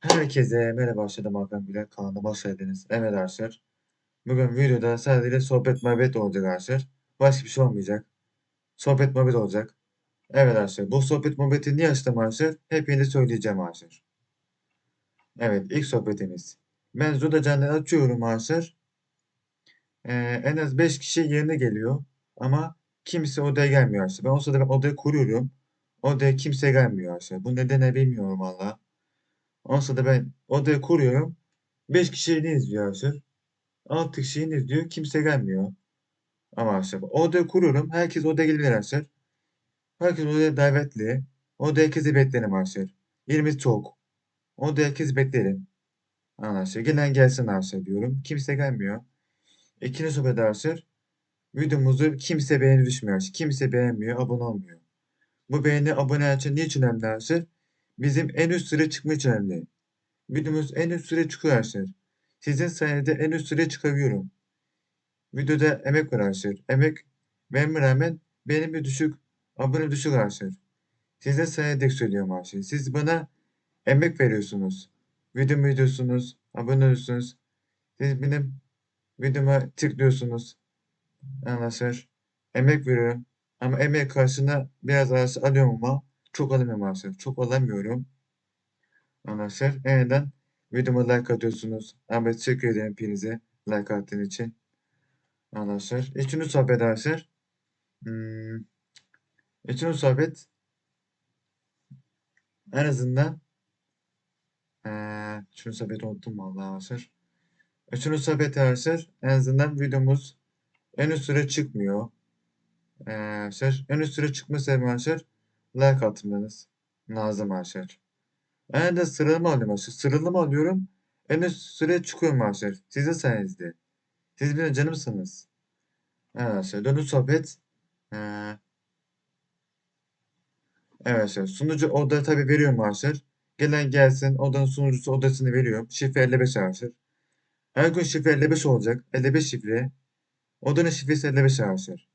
Herkese merhaba başladım Hakan Güler kanalıma hoş geldiniz. Evet arkadaşlar. Bugün videoda sadece sohbet muhabbet olacak arkadaşlar. Başka bir şey olmayacak. Sohbet muhabbet olacak. Evet arkadaşlar bu sohbet muhabbeti niye açtım arkadaşlar? Hepinize söyleyeceğim arkadaşlar. Evet ilk sohbetimiz. Ben Zuda Can'dan açıyorum arkadaşlar. Ee, en az 5 kişi yerine geliyor. Ama kimse odaya gelmiyor arkadaşlar. Ben o sırada ben odayı kuruyorum. Odaya kimse gelmiyor arkadaşlar. Bu nedeni bilmiyorum valla. Ondan sonra ben odayı kuruyorum. 5 kişi yeni izliyor arkadaşlar. 6 kişi yeni izliyor. Kimse gelmiyor. Ama arkadaşlar odayı kuruyorum. Herkes odaya gelebilir arkadaşlar. Herkes odaya davetli. Odaya herkesi beklerim arkadaşlar. Yerimiz çok. Odaya herkesi beklerim. Arkadaşlar gelen gelsin arkadaşlar diyorum. Kimse gelmiyor. İkinci sohbet arkadaşlar. Videomuzu kimse beğeni düşmüyor. Kimse beğenmiyor. Abone olmuyor. Bu beğeni abone için niçin önemli arkadaşlar? Bizim en üst sıra çıkma için. Videomuz en üst süre çıkıyor arkadaşlar. Sizin sayenizde en üst süre çıkabiliyorum. Videoda emek var arkadaşlar. Emek verme rağmen benim bir düşük, abone düşük arkadaşlar. Sizin sayenizde söylüyorum arkadaşlar. Siz bana emek veriyorsunuz. Videomu izliyorsunuz, abone oluyorsunuz. Siz benim videoma tıklıyorsunuz. Arkadaşlar emek veriyorum. Ama emek karşına biraz arkadaşlar alıyorum ama çok alamıyorum arkadaşlar. Çok alamıyorum. Arkadaşlar yeniden videoma like atıyorsunuz. Ahmet teşekkür ederim hepinize like attığın için. Arkadaşlar. Üçüncü sohbet arkadaşlar. Hmm. Üçüncü sohbet en azından ee, üçüncü sohbeti unuttum vallahi arkadaşlar. Üçüncü sohbet arkadaşlar en azından videomuz en üst süre çıkmıyor. Ee, arkadaşlar en üst süre çıkma sebebi arkadaşlar like atmanız lazım arkadaşlar. Ben de sıralama alıyorum arkadaşlar. Sıralama alıyorum. En üst süre çıkıyorum arkadaşlar. Sizin sayenizde. Siz benim canımsınız. Evet arkadaşlar. Dönüş sohbet. Ee, evet arkadaşlar. Sunucu oda tabi veriyorum arkadaşlar. Gelen gelsin. Odanın sunucusu odasını veriyorum. Şifre 55 arkadaşlar. Her gün şifre 55 olacak. 55 şifre. Odanın şifresi 55 arkadaşlar.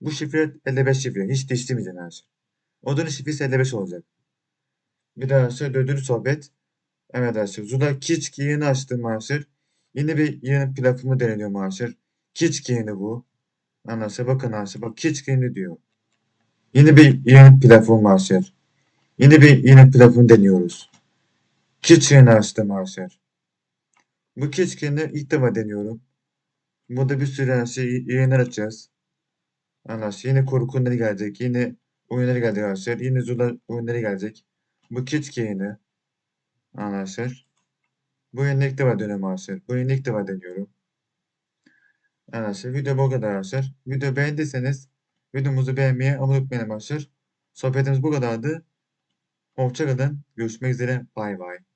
Bu şifre 55 şifre. Hiç değiştirmeyeceğim arkadaşlar. Odanın şifresi 55 olacak. Bir daha arkadaşlar dördüncü sohbet. Evet arkadaşlar. Zula Kiçki yeni açtım arkadaşlar. Yeni bir yeni platformu deneniyorum arkadaşlar. Kiçki yeni bu. Arkadaşlar bakın arkadaşlar. Bak Kiçki yeni diyor. Yeni bir yeni platform arkadaşlar. Yeni bir yeni platform deniyoruz. Kiçki yeni açtım arkadaşlar. Bu Kiçki yeni ilk defa deniyorum. Burada bir sürü şey yayınlar açacağız. Arkadaşlar yeni korku oyunları gelecek. Yeni oyunları gelecek arkadaşlar. Yeni Zula oyunları gelecek. Bu Kiçki yeni. Arkadaşlar. Bu yeni ilk defa dönüyorum arkadaşlar. Bu yeni ilk defa deniyorum. Arkadaşlar video bu kadar arkadaşlar. Video beğendiyseniz videomuzu beğenmeyi, abone olmayı arkadaşlar. Sohbetimiz bu kadardı. Hoşçakalın. Görüşmek üzere. Bay bay.